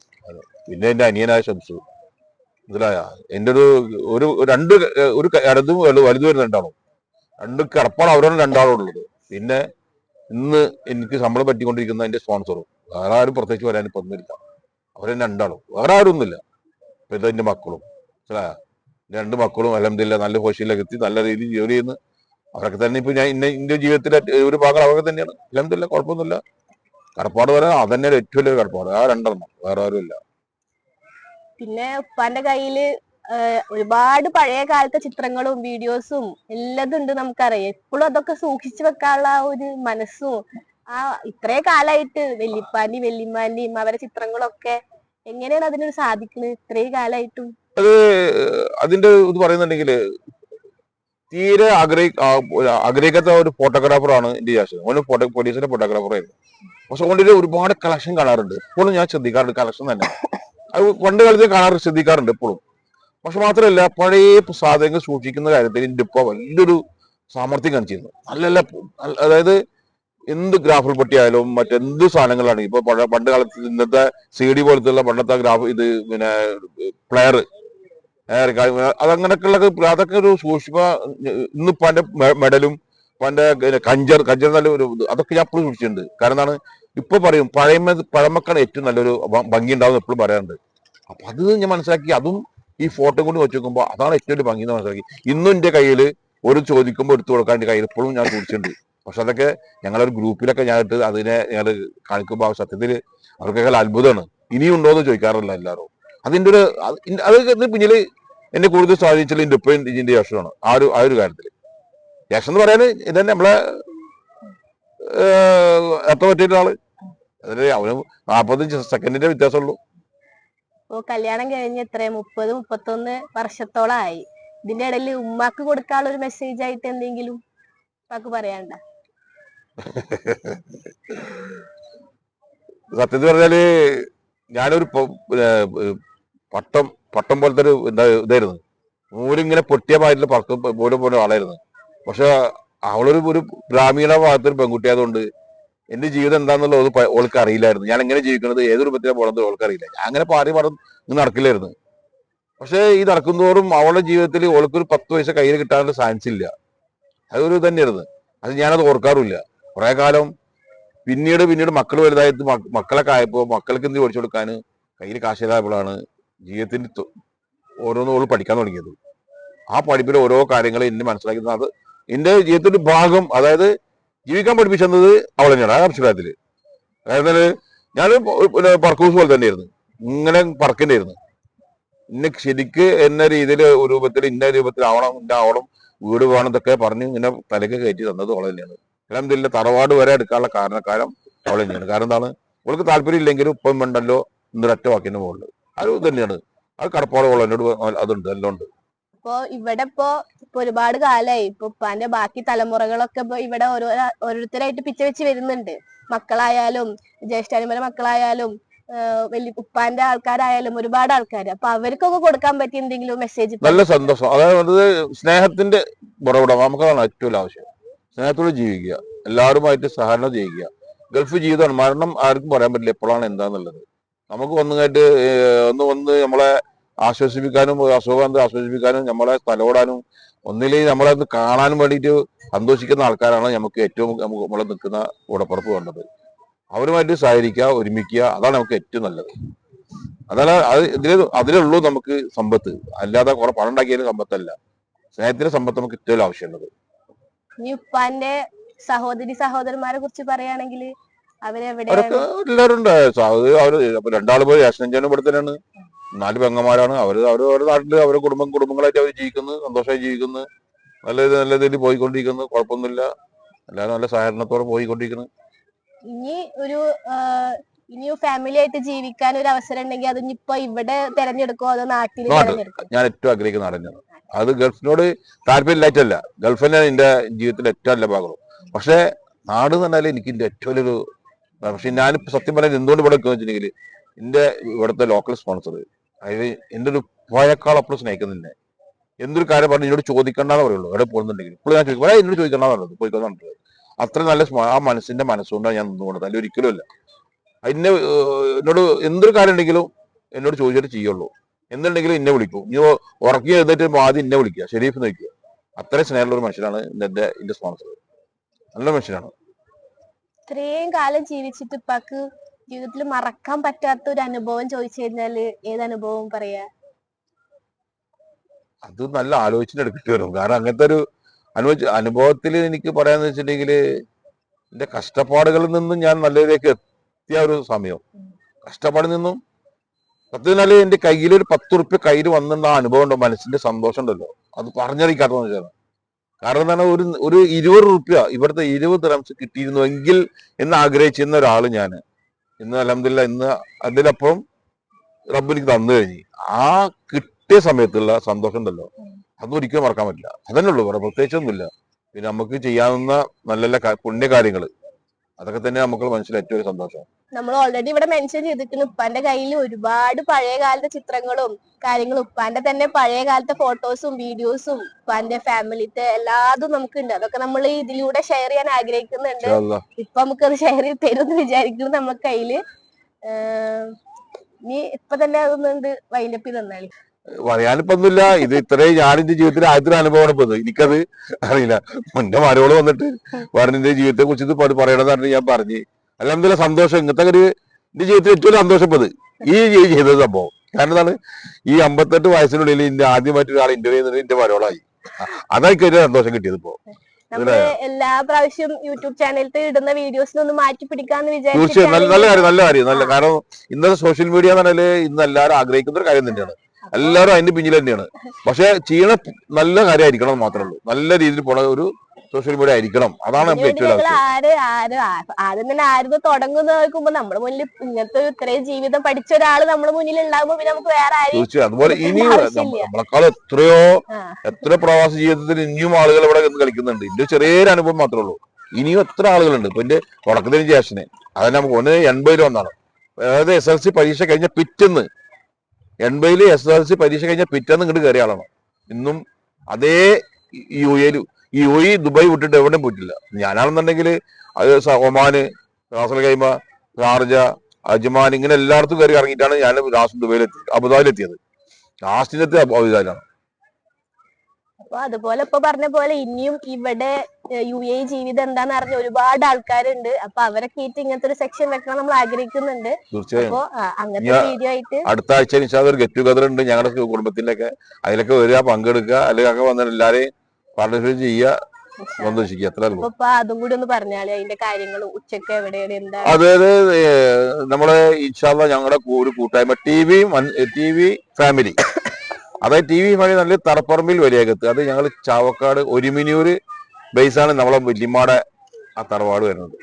പിന്നെ എന്റെ അനിയനായ ഷംസു മനസ്സിലായ? എന്റെ ഒരു ഒരു രണ്ട് ഒരു ഇടതും വലു- വലുതും വരുന്ന രണ്ടാളും. രണ്ട് കിടപ്പാണ് അവരാണ് രണ്ടാളും ഉള്ളത്. പിന്നെ ഇന്ന് എനിക്ക് ശമ്പളം പറ്റിക്കൊണ്ടിരിക്കുന്ന എന്റെ സ്പോൺസറും. വേറെ ആരും പ്രത്യേകിച്ച് വരാൻ ഇപ്പൊ ഒന്നുമില്ല. അവരെന്നെ രണ്ടാളും. വേറെ ആരും ഒന്നുമില്ല. ഇപ്പൊ എന്റെ മക്കളും. മനസ്സിലായ? രണ്ട് മക്കളും അലഹമില്ല നല്ല ഹോസ്റ്റലിലേക്ക് എത്തി നല്ല രീതിയിൽ ജോലി ചെയ്യുന്നു. അവരൊക്കെ തന്നെ ഇപ്പൊ ഞാൻ ഇന്ന എന്റെ ജീവിതത്തിലെ ഒരു ഭാഗം അവരൊക്കെ തന്നെയാണ്. അലഹമില്ല കുഴപ്പമൊന്നുമില്ല. കടപ്പാട് വരാൻ അതന്നെ ഏറ്റവും വലിയ കടപ്പാട്. ആ രണ്ടെണ്ണം. വേറെ ആരും ഇല്ല പിന്നെ ഉപ്പാന്റെ കയ്യിൽ ഒരുപാട് പഴയ കാലത്തെ ചിത്രങ്ങളും വീഡിയോസും എല്ലതും ഉണ്ട് നമുക്കറിയാം. എപ്പോഴും അതൊക്കെ സൂക്ഷിച്ചു വെക്കാനുള്ള ആ ഒരു മനസ്സും ആ ഇത്രേ കാലായിട്ട് വല്യപ്പാന്റി വല്യമ്മാന്റെയും അവരെ ചിത്രങ്ങളൊക്കെ എങ്ങനെയാണ് അതിനൊരു സാധിക്കുന്നത് ഇത്രേ കാലായിട്ടും. അത് അതിന്റെ ഇത് പറയുന്നുണ്ടെങ്കിൽ തീരെ ആഗ്രഹി ആഗ്രഹിക്കാത്ത ഒരു ഫോട്ടോഗ്രാഫറാണ് എന്റെ ജാഷൻ ഓന് ഫോട്ടോ പോലീസിന്റെ ഫോട്ടോഗ്രാഫറായിരുന്നു പക്ഷെ ഒരുപാട് കളക്ഷൻ കാണാറുണ്ട്. ഇപ്പോഴും ഞാൻ ശ്രദ്ധിക്കാറുണ്ട്. കളക്ഷൻ തന്നെ. അത് പണ്ട് കാലത്ത് കാണാറ് ശ്രദ്ധിക്കാറുണ്ട് എപ്പോഴും പക്ഷെ മാത്രമല്ല പഴയ സാധനങ്ങൾ സൂക്ഷിക്കുന്ന കാര്യത്തിൽ ഇപ്പൊ വലിയൊരു സാമർഥ്യം കാണിച്ചിരുന്നു. നല്ല അതായത് എന്ത് ഗ്രാഫിൽ പൊട്ടിയായാലും മറ്റെന്ത് സാധനങ്ങളാണ് ഇപ്പൊ പണ്ട് കാലത്ത് ഇന്നത്തെ സി ഡി പോലത്തുള്ള പണ്ടത്തെ ഗ്രാഫ് ഇത് പിന്നെ പ്ലെയർ അതങ്ങനെയൊക്കെയുള്ള അതൊക്കെ ഒരു സൂക്ഷ്മ ഇന്ന് പണ്ട് മെഡലും പണ്ട് കഞ്ചർ കഞ്ചർ നല്ല ഒരു അതൊക്കെ ഞാൻ എപ്പോഴും സൂക്ഷിച്ചിട്ടുണ്ട്. കാരണം എന്താണ് ഇപ്പൊ പറയും പഴമ പഴമക്കാണ് ഏറ്റവും നല്ലൊരു ഭംഗി ഉണ്ടാവും എപ്പോഴും പറയാറുണ്ട്. അപ്പൊ അത് ഞാൻ മനസ്സിലാക്കി അതും ഈ ഫോട്ടോ കൊണ്ട് വെച്ച് നോക്കുമ്പോൾ അതാണ് ഏറ്റവും വലിയ ഭംഗി എന്ന് മനസ്സിലാക്കി. ഇന്നും എന്റെ കയ്യിൽ ഒരു ചോദിക്കുമ്പോൾ എടുത്തു കൊടുക്കാൻ എന്റെ കയ്യിൽ ഇപ്പോഴും ഞാൻ ചോദിച്ചിട്ടുണ്ട്. പക്ഷെ അതൊക്കെ ഞങ്ങളൊരു ഗ്രൂപ്പിലൊക്കെ ഞാൻ ഇട്ട് അതിനെ ഞങ്ങൾ കാണിക്കുമ്പോൾ സത്യത്തിൽ അവർക്കൊക്കെ അത്ഭുതമാണ്. ഇനിയും ഉണ്ടോ എന്ന് ചോദിക്കാറില്ല എല്ലാവരും അതിന്റെ ഒരു അത് പിന്നിൽ എന്നെ കൂടുതൽ സ്വാധീനിച്ചത് എന്റെ ഉപ്പയും ഇതിന്റെ യക്ഷമാണ് ആ ഒരു ആ ഒരു കാര്യത്തിൽ യക്ഷം എന്ന് പറയാൻ ഇതന്നെ നമ്മളെ എത്ര പറ്റിയ ആൾ അതിന് അവന് നാപ്പത്തഞ്ച് സെക്കൻഡിന്റെ വ്യത്യാസമുള്ളൂ. ഓ കല്യാണം കഴിഞ്ഞ് എത്ര മുപ്പത് മുപ്പത്തൊന്ന് വർഷത്തോളായി ഇതിന്റെ ഇടയിൽ ഉമ്മാക്ക് കൊടുക്കാനുള്ള ഒരു മെസ്സേജ് ആയിട്ട് എന്തെങ്കിലും ഉപ്പാക്ക് പറയാണ്ട സത്യത്തിൽ പറഞ്ഞാൽ ഞാനൊരു പട്ടം പട്ടം പോലത്തെ ഒരു ഇതായിരുന്നു. നൂലിങ്ങനെ പൊട്ടിയ മാതിരി പറക്കും പോലെ പോലെ ആളായിരുന്നു. പക്ഷെ അവളൊരു ഒരു ഗ്രാമീണ ഭാഗത്തൊരു പെൺകുട്ടിയായതുകൊണ്ട് എന്റെ ജീവിതം എന്താണെന്നുള്ളത് ഓൾക്ക് അറിയില്ലായിരുന്നു. ഞാൻ എങ്ങനെ ജീവിക്കുന്നത് ഏത് രൂപത്തിലാണ് പോണത് ഓൾക്ക് അറിയില്ല. അങ്ങനെ പാറി പറഞ്ഞു നടക്കില്ലായിരുന്നു. പക്ഷേ ഈ നടക്കുന്തോറും അവളുടെ ജീവിതത്തിൽ ഓൾക്കൊരു പത്ത് പൈസ കയ്യിൽ കിട്ടാനുള്ള ചാൻസ് ഇല്ല. അതൊരു തന്നെയായിരുന്നു. അത് ഞാനത് ഓർക്കാറില്ല കുറെ കാലം പിന്നീട് പിന്നീട് മക്കൾ മക്കളെ മക്കളൊക്കെ ആയപ്പോൾ മക്കൾക്ക് എന്ത് ഓടിച്ചു കൊടുക്കാൻ? കയ്യിൽ കാശില്ലായപ്പോഴാണ് ജീവിതത്തിന്റെ ഓരോന്നും ഓൾ പഠിക്കാൻ തുടങ്ങിയത്. ആ പഠിപ്പിൽ ഓരോ കാര്യങ്ങൾ എന്നെ മനസ്സിലാക്കുന്നത് അത് എന്റെ ജീവിതത്തിന്റെ ഭാഗം അതായത് ജീവിക്കാൻ പഠിപ്പിച്ചത് അവൾ തന്നെയാണ് ആ അഭിപ്രായത്തിൽ അതായത് ഞാൻ പറക്കൂസ് പോലെ തന്നെയായിരുന്നു. ഇങ്ങനെ പറക്കേണ്ടിയിരുന്നു ഇന്ന ശരിക്ക് എന്ന രീതിയിൽ രൂപത്തിൽ ഇന്ന രൂപത്തിൽ ആവണം ഇന്ന ആവണം വീട് വേണം എന്നൊക്കെ പറഞ്ഞ് ഇങ്ങനെ തലക്ക് കയറ്റി തന്നത് അവൾ തന്നെയാണ്. അലഹമില്ല തറവാട് വരെ എടുക്കാനുള്ള കാരണക്കാരം അവൾ തന്നെയാണ്. കാരണം എന്താണ്? അവൾക്ക് താല്പര്യം ഇല്ലെങ്കിലും ഇപ്പം വേണ്ടല്ലോ ഇന്നൊരൊറ്റ വാക്കിന്റെ മുകളിൽ അത് തന്നെയാണ്. അത് കടപ്പാട് അവൾ എന്നോട് അതുണ്ട് എല്ലാം ഉണ്ട്. ഇപ്പൊ ഇവിടെ ഇപ്പോ ഇപ്പൊ ഒരുപാട് കാലായി. ഇപ്പൊ ഉപ്പാന്റെ ബാക്കി തലമുറകളൊക്കെ ഇപ്പൊ ഇവിടെ ഓരോ ഓരോരുത്തരായിട്ട് പിച്ച വെച്ച് വരുന്നുണ്ട്. മക്കളായാലും ജ്യേഷ്ഠാനിമല മക്കളായാലും വലിയ ഉപ്പാന്റെ ആൾക്കാരായാലും ഒരുപാട് ആൾക്കാർ അപ്പൊ അവർക്കൊക്കെ കൊടുക്കാൻ പറ്റിയ എന്തെങ്കിലും മെസ്സേജ് നല്ല സന്തോഷം. അതായത് സ്നേഹത്തിന്റെ ഉറവിടം നമുക്കതാണ് ഏറ്റവും ആവശ്യം. സ്നേഹത്തോടെ ജീവിക്കുക. എല്ലാവരുമായിട്ട് സഹകരണം ജീവിക്കുക ഗൾഫ് ജീവിതമാണ്. മരണം ആർക്കും പറയാൻ പറ്റില്ല. എപ്പോഴാണ് എന്താന്നുള്ളത്. നമുക്ക് ഒന്നുമായിട്ട് ഒന്ന് വന്ന് നമ്മളെ ആശ്വസിപ്പിക്കാനും അസുഖം ആശ്വസിപ്പിക്കാനും നമ്മളെ തലോടാനും ഒന്നില്ലെങ്കിൽ നമ്മളെ ഒന്ന് കാണാനും വേണ്ടിയിട്ട് സന്തോഷിക്കുന്ന ആൾക്കാരാണ് നമുക്ക് ഏറ്റവും നമ്മളെ നിൽക്കുന്ന ഉടപ്പുറപ്പ് വേണ്ടത് അവരുമായിട്ട് സഹകരിക്കുക ഒരുമിക്കുക അതാണ് നമുക്ക് ഏറ്റവും നല്ലത്. അതാണ് അത് ഇതിൽ അതിലുള്ളൂ നമുക്ക് സമ്പത്ത്. അല്ലാതെ കുറെ പണം ഉണ്ടാക്കിയാലും സമ്പത്തല്ല. സ്നേഹത്തിന്റെ സമ്പത്ത് നമുക്ക് ഏറ്റവും ആവശ്യമുള്ളത്. ഇനി ഉപ്പാന്റെ സഹോദരി സഹോദരന്മാരെ കുറിച്ച് പറയുകയാണെങ്കിൽ അവരൊക്കെ എല്ലാവരും ഉണ്ട്. രണ്ടാൾ പോയി യാശനഞ്ചനും ഇവിടുത്തന്നെയാണ് തന്നെയാണ്. നാല് പെങ്ങന്മാരാണ്. അവർ അവർ അവരുടെ നാട്ടിൽ അവരുടെ കുടുംബം കുടുംബങ്ങളായിട്ട് അവർ ജീവിക്കുന്നു സന്തോഷമായി ജീവിക്കുന്നു. നല്ല ഇത് നല്ല രീതിയിൽ പോയിക്കൊണ്ടിരിക്കുന്നു. കുഴപ്പമൊന്നുമില്ല. എല്ലാവരും നല്ല സഹകരണത്തോടെ പോയിക്കൊണ്ടിരിക്കുന്നു. ഇനി ഒരു ഇനി ഫാമിലി ആയിട്ട് ജീവിക്കാൻ ഒരു അവസരം ഉണ്ടെങ്കിൽ അത് ഇനിയിപ്പോ ഇവിടെ തെരഞ്ഞെടുക്കോ അതോ നാട്ടിൽ. ഞാൻ ഏറ്റവും ആഗ്രഹിക്കുന്ന നാട് തന്നെയാണ് അത് ഗൾഫിനോട് താല്പര്യമില്ലായിട്ടല്ല. ഗൾഫിനെ എന്റെ ജീവിതത്തിൽ ഏറ്റവും നല്ല ഭാഗം. പക്ഷെ നാട് എന്ന് പറഞ്ഞാൽ എനിക്ക് ഏറ്റവും വലിയൊരു പക്ഷെ ഞാൻ സത്യം പറയാൻ എന്തുകൊണ്ട് ഇവിടെ വെച്ചിട്ടുണ്ടെങ്കിൽ എന്റെ ഇവിടുത്തെ ലോക്കൽ സ്പോൺസർ അതായത് എന്റെ ഒരു പോയേക്കാൾ അപ്പുറം സ്നേഹിക്കുന്നില്ല എന്തൊരു കാര്യം പറഞ്ഞു എന്നോട് ചോദിക്കേണ്ടെന്ന് പറയുള്ളൂ. എവിടെ പോകുന്നുണ്ടെങ്കിൽ ഇപ്പോൾ ഞാൻ ചോദിക്കും "ഏയ് എന്നോട് ചോദിക്കണ്ട പറഞ്ഞത് പോയിക്കൊന്നു അത്ര നല്ല ആ മനസ്സിന്റെ മനസ്സുകൊണ്ടാണ് ഞാൻ നിന്നുകൊണ്ടത് അല്ല ഒരിക്കലും അല്ല എന്നെ എന്നോട് എന്തൊരു കാര്യം ഉണ്ടെങ്കിലും എന്നോട് ചോദിച്ചിട്ട് ചെയ്യുള്ളൂ. എന്നുണ്ടെങ്കിലും എന്നെ വിളിക്കും. ഇനി ഉറക്കി എഴുന്നേറ്റ് ആദ്യം എന്നെ വിളിക്കുക. ഷെരീഫ് നോക്കുക അത്രയും സ്നേഹമുള്ള ഒരു മനുഷ്യനാണ് എന്റെ എന്റെ സ്പോൺസർ നല്ല മനുഷ്യനാണ്. ഇത്രയും കാലം ജീവിച്ചിട്ട് ഇപ്പാക്ക് ജീവിതത്തിൽ മറക്കാൻ പറ്റാത്ത ഒരു അനുഭവം ചോദിച്ചു കഴിഞ്ഞാൽ ഏത് അനുഭവം പറയാ? അത് നല്ല ആലോചിച്ചിട്ട് എടുക്കേണ്ടി വരും. കാരണം അങ്ങനത്തെ ഒരു അനുഭവിച്ച അനുഭവത്തിൽ എനിക്ക് പറയാന്ന് വെച്ചിട്ടുണ്ടെങ്കിൽ എന്റെ കഷ്ടപ്പാടുകളിൽ നിന്നും ഞാൻ നല്ലതിലേക്ക് എത്തിയ ഒരു സമയം. കഷ്ടപ്പാടിൽ നിന്നും സത്യത്തിനാല് എന്റെ കയ്യിൽ ഒരു പത്ത് ഉറുപ്പ്യ കയ്യിൽ വന്നിട്ടുള്ള ആ അനുഭവം ഉണ്ടോ? മനസ്സിന്റെ സന്തോഷം ഉണ്ടല്ലോ അത് പറഞ്ഞറിയിക്കാത്ത വെച്ചാൽ കാരണം എന്താണ് ഒരു ഒരു ഇരുപത് റുപ്യ ഇവിടുത്തെ ഇരുപത് റംസ് കിട്ടിയിരുന്നുവെങ്കിൽ എന്ന് ആഗ്രഹിച്ചിരുന്ന ഒരാൾ ഞാൻ ഇന്ന് അലഹമില്ല ഇന്ന് അതിലപ്പുറം റബ്ബ് എനിക്ക് തന്നു കഴിഞ്ഞു. ആ കിട്ടിയ സമയത്തുള്ള സന്തോഷം ഉണ്ടല്ലോ. അതൊന്നും ഒരിക്കലും മറക്കാൻ പറ്റില്ല. അതന്നെ ഉള്ളൂ പ്രത്യേകിച്ചൊന്നുമില്ല. പിന്നെ നമുക്ക് ചെയ്യാവുന്ന നല്ല നല്ല പുണ്യകാര്യങ്ങൾ അതൊക്കെ തന്നെ നമുക്ക് മനസ്സിൽ ഏറ്റവും ഒരു സന്തോഷം. നമ്മൾ ഓൾറെഡി ഇവിടെ മെൻഷൻ ചെയ്തിട്ടുണ്ട് ഉപ്പാന്റെ കയ്യിൽ ഒരുപാട് പഴയ കാലത്തെ ചിത്രങ്ങളും കാര്യങ്ങളും. ഉപ്പാന്റെ തന്നെ പഴയ കാലത്തെ ഫോട്ടോസും വീഡിയോസും ഉപ്പാന്റെ ഫാമിലിത്തെ എല്ലാതും നമുക്കുണ്ട്. അതൊക്കെ നമ്മൾ ഇതിലൂടെ ഷെയർ ചെയ്യാൻ ആഗ്രഹിക്കുന്നുണ്ട്. ഇപ്പൊ നമുക്ക് നമുക്കത് ഷെയർ ചെയ്ത് തരുമെന്ന് വിചാരിക്കുന്നു നമ്മുടെ കയ്യിൽ. ഏഹ് ഇനി ഇപ്പൊ തന്നെ അതൊന്നുണ്ട് വൈൻഡപ്പ് ചെയ്ത് തന്നാൽ. പറയാനിപ്പോ ഒന്നുമില്ല. ഇത് ഇത്രയും ഞാൻ എന്റെ ജീവിതത്തിൽ ആദ്യത്തെ അനുഭവമാണ് ഇപ്പൊ എനിക്കത് അറിയില്ല. എന്റെ മരോൾ വന്നിട്ട് വേറെ എന്റെ ജീവിതത്തെ കുറിച്ച് ഇത് പറഞ്ഞ് ഞാൻ പറഞ്ഞു. അല്ലെന്തെങ്കിലും സന്തോഷം. ഇങ്ങനത്തെ ഒരു എന്റെ ജീവിതത്തിൽ ഏറ്റവും സന്തോഷം ഇപ്പത് ഈ ചെയ്- ചെയ്ത സംഭവം. കാരണം എന്താണ്? ഈ അമ്പത്തെട്ട് വയസ്സിനുള്ളിൽ എന്റെ ആദ്യമായിട്ട് ഒരാൾ ഇന്റർവ്യൂ ചെയ്യുന്നത് എന്റെ മരോളായി. അതായിരിക്കും ഒരു സന്തോഷം കിട്ടിയത് ഇപ്പോ. എല്ലാ പ്രാവശ്യം യൂട്യൂബ് ചാനലിൽ ഇടുന്ന വീഡിയോസിനൊന്നും മാറ്റി പിടിക്കാന്ന് തീർച്ചയായും. നല്ല കാര്യം നല്ല കാര്യം. നല്ല കാരണം ഇന്നത്തെ സോഷ്യൽ മീഡിയ എന്ന് പറഞ്ഞാൽ ഇന്ന് എല്ലാവരും ആഗ്രഹിക്കുന്ന ഒരു കാര്യം തന്നെയാണ്. എല്ലാവരും അതിന്റെ പിന്നിൽ തന്നെയാണ്. പക്ഷെ ചെയ്യണ നല്ല കാര്യമായിരിക്കണം മാത്രമേ ഉള്ളൂ. നല്ല രീതിയിൽ പോണ ഒരു സോഷ്യൽ മീഡിയ ആയിരിക്കണം. അതാണ് നമുക്ക് ഏറ്റവും ആദ്യം തന്നെ ആരും തുടങ്ങുന്ന നോക്കുമ്പോ നമ്മുടെ മുന്നിൽ ഇങ്ങനത്തെ ഇത്രയും ജീവിതം പഠിച്ച ഒരാൾ നമ്മുടെ മുന്നിൽ ഉണ്ടാകുമ്പോ പിന്നെ നമുക്ക് വേറെ തീർച്ചയായും. അതുപോലെ ഇനിയും ആവശ്യമില്ല. നമ്മളെക്കാൾ എത്രയോ എത്ര പ്രവാസ ജീവിതത്തിൽ ഇനിയും ആളുകൾ ഇവിടെ നിന്ന് കളിക്കുന്നുണ്ട്. ഇതിന്റെ ചെറിയൊരു അനുഭവം മാത്രമേ ഉള്ളൂ. ഇനിയും എത്ര ആളുകളുണ്ട്. ഇപ്പൊ എന്റെ തുടക്കത്തിന് ജേഷന് അതന്നെ നമുക്ക് ഒന്ന് എൺപതിൽ ഒന്നാണ് അതായത് എസ് എൽ സി പരീക്ഷ കഴിഞ്ഞ പിറ്റെന്ന് എൺപതിൽ എസ് എൽ സി പരീക്ഷ കഴിഞ്ഞാൽ പിറ്റേന്ന് ഇങ്ങോട്ട് കയറിയ ആളാണ്. ഇന്നും അതേ യു എയിൽ യു എ ദുബായ് വിട്ടിട്ട് എവിടെയും പോയിട്ടില്ല. ഞാനാണെന്നുണ്ടെങ്കിൽ അത് ഒമാന് Ras al Khaimah Sharjah Ajman ഇങ്ങനെ എല്ലായിടത്തും കയറി ഇറങ്ങിയിട്ടാണ് ഞാൻ ലാസ്റ്റ് അബുദാബിയിൽ എത്തിയത് ലാസ്റ്റിനെത്തി അബുദാബിയിലാണ്. അപ്പൊ അതുപോലെ ഇപ്പൊ പറഞ്ഞ പോലെ ഇനിയും ഇവിടെ യു എ ജീവിതം എന്താന്ന് അറിഞ്ഞ ഒരുപാട് ആൾക്കാരുണ്ട്. അപ്പൊ അവരൊക്കെ ആയിട്ട് ഇങ്ങനത്തെ ഒരു സെക്ഷൻ വെക്കണം നമ്മൾ ആഗ്രഹിക്കുന്നുണ്ട്. അപ്പോ അങ്ങനത്തെ വീഡിയോ ആയിട്ട് അടുത്ത ആഴ്ച ഒരു ഗെറ്റ് ടുഗദർ ഉണ്ട്. ഞങ്ങളുടെ കുടുംബത്തിലൊക്കെ അതിലൊക്കെ വരിക പങ്കെടുക്കുക. അല്ലെങ്കിൽ ഒക്കെ വന്നിട്ട് എല്ലാരെയും പാർട്ടിസിപ്പേറ്റ് ചെയ്യുക സന്തോഷിക്കുക. അത്ര അതും കൂടി ഒന്ന് പറഞ്ഞാൽ അതിന്റെ കാര്യങ്ങൾ ഉച്ചയ്ക്ക് എവിടെയാണ് എന്താ? അതായത് നമ്മളെ ഇൻഷാല്ല ഞങ്ങളുടെ ഒരു കൂട്ടായ്മ. T V T V family അതായത് ടി വി മഴ നല്ല തറപ്പറമ്പിൽ വലിയകത്ത് അത് ഞങ്ങൾ ചാവക്കാട് ഒരുമിനിയൂര് ബേസാണ് നമ്മളെ വില്ലിമാടെ ആ തറവാട് വരുന്നത്.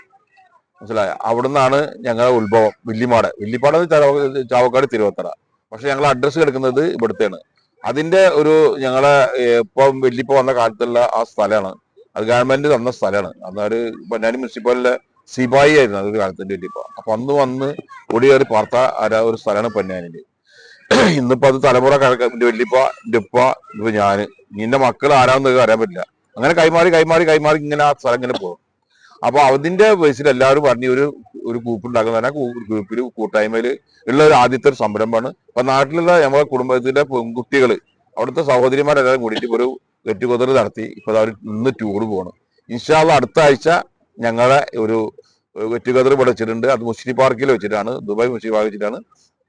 മനസ്സിലായ? അവിടുന്നാണ് ഞങ്ങളുടെ ഉത്ഭവം. വല്യമാട് വില്ലിപ്പാട് ചാവക്കാട് തിരുവത്തറ പക്ഷെ ഞങ്ങൾ അഡ്രസ്സ് കിടക്കുന്നത് ഇവിടുത്തെയാണ്. അതിന്റെ ഒരു ഞങ്ങളെ ഇപ്പം വല്യപ്പ വന്ന കാലത്തുള്ള ആ സ്ഥലമാണ്. അത് ഗവൺമെന്റ് തന്ന സ്ഥലമാണ്. അന്നൊരു പൊന്നാനി മുനിസിപ്പാലിലെ സിപായി ആയിരുന്നു അതൊരു കാലത്തിന്റെ വല്യപ്പ അപ്പൊ അന്ന് വന്ന് ഒടിയേറി പാർത്ത ഒരു സ്ഥലമാണ് പൊന്നാനിൽ ഇന്നിപ്പോ അത് തലമുറ കണക്ക് വല്യപ്പ എന്റെ ഉപ്പ ഇപ്പൊ ഞാൻ. നിന്റെ മക്കൾ ആരാന്ന് അറിയാൻ പറ്റില്ല. അങ്ങനെ കൈമാറി കൈമാറി കൈമാറി ഇങ്ങനെ ആ സ്ഥലം ഇങ്ങനെ പോകും. അപ്പൊ അതിന്റെ ബേസിൽ എല്ലാവരും പറഞ്ഞ ഒരു ഒരു ഗ്രൂപ്പ് ഉണ്ടാക്കുന്ന ഗ്രൂപ്പിൽ കൂട്ടായ്മയിൽ ഉള്ള ഒരു ആദ്യത്തെ ഒരു സംരംഭമാണ്. അപ്പൊ നാട്ടിലുള്ള നമ്മുടെ കുടുംബത്തിന്റെ പെൺകുട്ടികൾ അവിടുത്തെ സഹോദരിമാരെല്ലാവരും കൂടിയിട്ട് ഒരു ഗെറ്റ് നടത്തി. ഇപ്പൊ അവർ ഇന്ന് ടൂർ പോകണം ഇൻഷാല്ല അടുത്ത ആഴ്ച ഞങ്ങളെ ഒരു ഗെറ്റ് ടുഗദർ ഇവിടെ വെച്ചിട്ടുണ്ട്. അത് മുസ്ലിം പാർക്കിൽ വെച്ചിട്ടാണ്. ദുബായ് മുസ്ലിം പാർക്ക് വെച്ചിട്ടാണ്.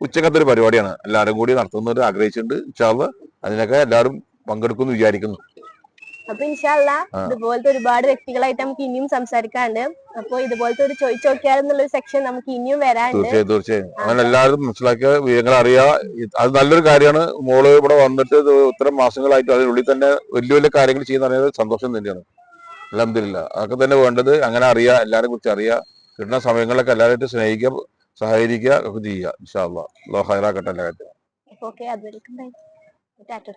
ഉച്ചക്കത്തെ ഒരു പരിപാടിയാണ്. എല്ലാവരും കൂടി നടത്തുന്നവർ ആഗ്രഹിച്ചിട്ടുണ്ട്. ഇൻഷാല്ല അതിനൊക്കെ എല്ലാവരും പങ്കെടുക്കുമെന്ന് വിചാരിക്കുന്നു. അപ്പൊ ഇൻഷാല്ല. ഇതുപോലത്തെ ഒരുപാട് വ്യക്തികളായിട്ട് നമുക്ക് ഇനിയും സംസാരിക്കാണ്ട് അപ്പൊ ഇതുപോലത്തെ ഒരു ചോദിച്ചു നോക്കിയാലെന്നുള്ള സെക്ഷൻ നമുക്ക് ഇനിയും വരാനുണ്ട്. തീർച്ചയായും തീർച്ചയായും. അങ്ങനെ എല്ലാവരും മനസ്സിലാക്കിയ വിവരങ്ങൾ അറിയാ. അത് നല്ലൊരു കാര്യമാണ്. മോൾ ഇവിടെ വന്നിട്ട് ഇത് ഇത്തരം മാസങ്ങളായിട്ട് അതിനുള്ളിൽ തന്നെ വലിയ വലിയ കാര്യങ്ങൾ ചെയ്യുന്ന പറയുന്നത് സന്തോഷം തന്നെയാണ്. അലഹമില്ല അതൊക്കെ തന്നെ വേണ്ടത്. അങ്ങനെ അറിയാ എല്ലാരെ കുറിച്ച് അറിയാ. കിട്ടുന്ന സമയങ്ങളിലൊക്കെ എല്ലാവരായിട്ട് സ്നേഹിക്കുക. സഹകരിക്കുക ഒക്കെ ചെയ്യുക ഇൻഷാ അള്ളാഹ് ഹൈറാക്കട്ടെ എല്ലാ കാര്യത്തിലും ഓക്കെ അതുവരെക്കും. ബൈ ടാറ്റ